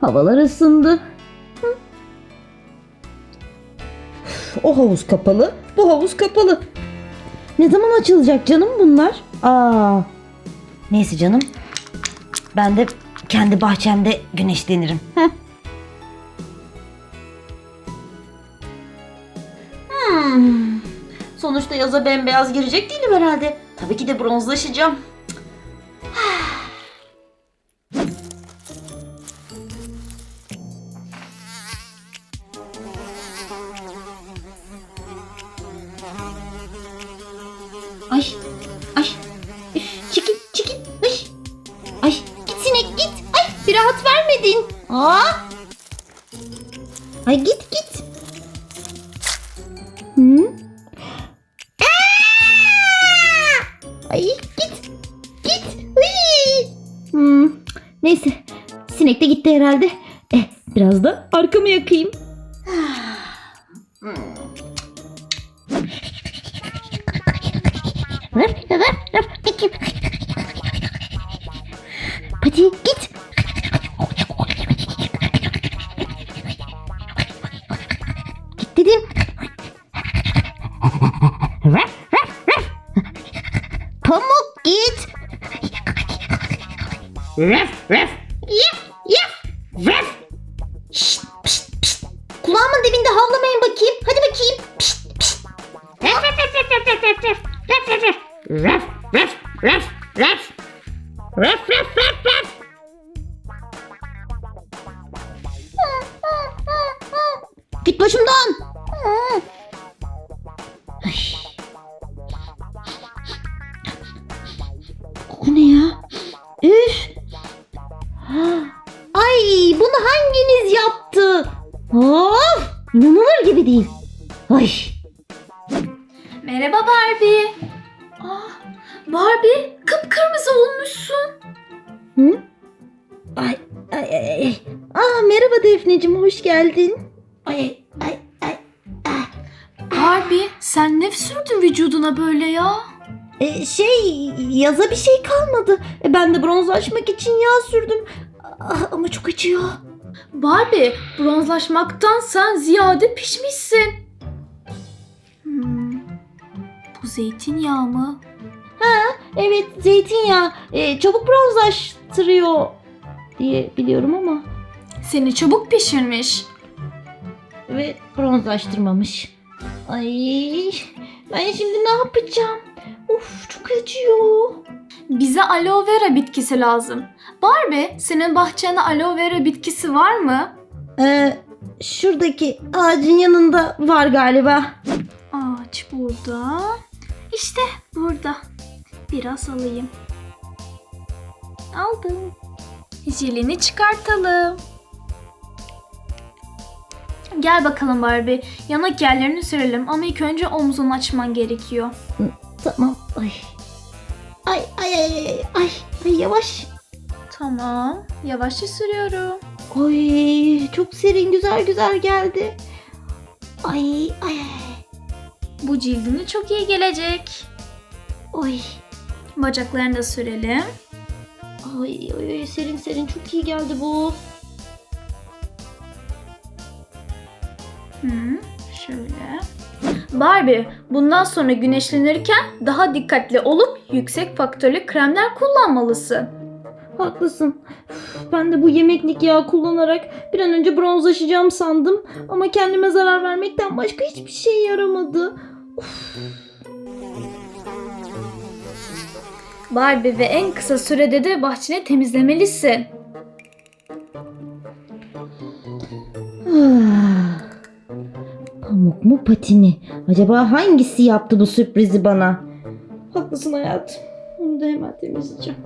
Havalar ısındı. O havuz kapalı, bu havuz kapalı. Ne zaman açılacak canım bunlar? Aa. Neyse canım. Ben de kendi bahçemde güneşlenirim. Hmm. Sonuçta yaza bembeyaz girecek değilim herhalde. Tabii ki de bronzlaşacağım. Aa, ay git git. Hı? Ay git, git! Hmm, neyse, sinek de gitti herhalde. Eh, biraz da arkamı yakayım. Git. Git Git. Yaf yaf. Şşt, pişt, pişt. Kulağımın dibinde havlamayın bakayım. Hadi bakayım. Pişt, pişt. Git başımdan. Ay. İnanılır gibi değil. Ay. Merhaba Barbie. Ah, Barbie kıpkırmızı olmuşsun. Hı? Ay, ay, ay, ay. Aa, merhaba Defneciğim, hoş geldin. Ay, ay, ay. Barbie sen ne sürdün vücuduna böyle ya? E, şey, yaza bir şey kalmadı. E, ben de bronzlaşmak için yağ sürdüm. Ah, ama çok acıyor. Barbie bronzlaşmaktan sen ziyade pişmişsin. Hmm, bu zeytinyağı mı? Evet, zeytinyağı e, çabuk bronzlaştırıyor diye biliyorum ama Seni çabuk pişirmiş. ve bronzlaştırmamış. Ay, ben şimdi ne yapacağım? Of, çok acıyor. Bize aloe vera bitkisi lazım. Barbie senin bahçende aloe vera bitkisi var mı? Ee, şuradaki ağacın yanında var galiba. Ağaç burada. İşte burada. Biraz alayım. Aldım. Jelini çıkartalım. Gel bakalım Barbie. Yanak yerlerini sürelim ama ilk önce omzunu açman gerekiyor. Tamam. Ay. Ay ay ay ay ay, ay yavaş. Tamam. Yavaşça sürüyorum. Ay çok serin güzel güzel geldi. Ay ay ay. Bu cildine çok iyi gelecek. Ay Bacaklarını da sürelim. ay ay, ay, serin serin çok iyi geldi bu. Hı, şöyle. Barbie, bundan sonra güneşlenirken daha dikkatli olup yüksek faktörlü kremler kullanmalısın. Haklısın. Ben de bu yemeklik yağ kullanarak bir an önce bronzlaşacağım sandım. Ama kendime zarar vermekten başka hiçbir şey yaramadı. Barbie ve en kısa sürede de bahçeni temizlemelisin. Ah. Pamuk mu patini? Acaba hangisi yaptı bu sürprizi bana? Haklısın hayatım. Onu da hemen temizleyeceğim.